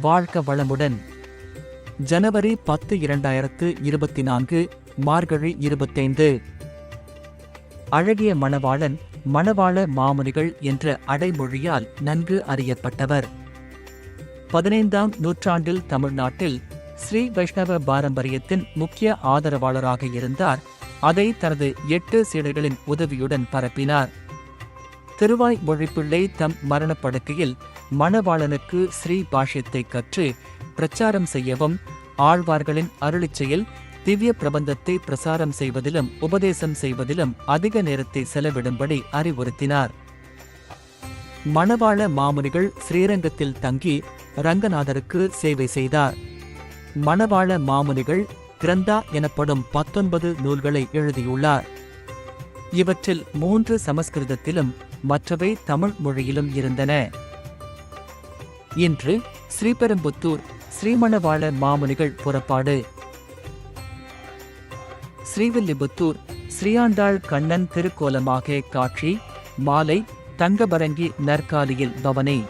வாழ்க வளமுடன். ஜனவரி பத்து இரண்டாயிரத்து இருபத்தி நான்கு மார்கழி இருபத்தைந்து. அழகிய மணவாளன் மணவாள மாமுனிகள் என்ற அடைமொழியால் நன்கு அறியப்பட்டவர். பதினைந்தாம் நூற்றாண்டில் தமிழ்நாட்டில் ஸ்ரீ வைஷ்ணவ பாரம்பரியத்தின் முக்கிய ஆதரவாளராக இருந்தார். அதை தனது எட்டு சீடர்களின் உதவியுடன் பரப்பினார். திருவாய் மொழிப்பிள்ளை தம் மரணப்படுக்கையில் மணவாளனுக்கு ஸ்ரீ பாஷ்யத்தை கற்று பிரச்சாரம் செய்யவும் ஆழ்வார்களின் அருளிச்சையில் திவ்ய பிரபந்தத்தை பிரசாரம் செய்வதிலும் உபதேசம் செய்வதிலும் அதிக நேரத்தை செலவிடும்படி அறிவுறுத்தினார். மணவாள மாமுனிகள் ஸ்ரீரங்கத்தில் தங்கி ரங்கநாதருக்கு சேவை செய்தார். மணவாள மாமுனிகள் கிரந்தா எனப்படும் பத்தொன்பது நூல்களை எழுதியுள்ளார். இவற்றில் மூன்று சமஸ்கிருதத்திலும் மற்றவை தமிழ் மொழியிலும் இருந்தன. இன்று ஸ்ரீபெரும்புத்தூர் ஸ்ரீமணவாள மாமுனிகள் புறப்பாடு. ஸ்ரீவில்லிபுத்தூர் ஸ்ரீயாண்டாள் கண்ணன் திருக்கோலமாக காட்சி மாலை தங்கபரங்கி நற்காலியில் பவனி.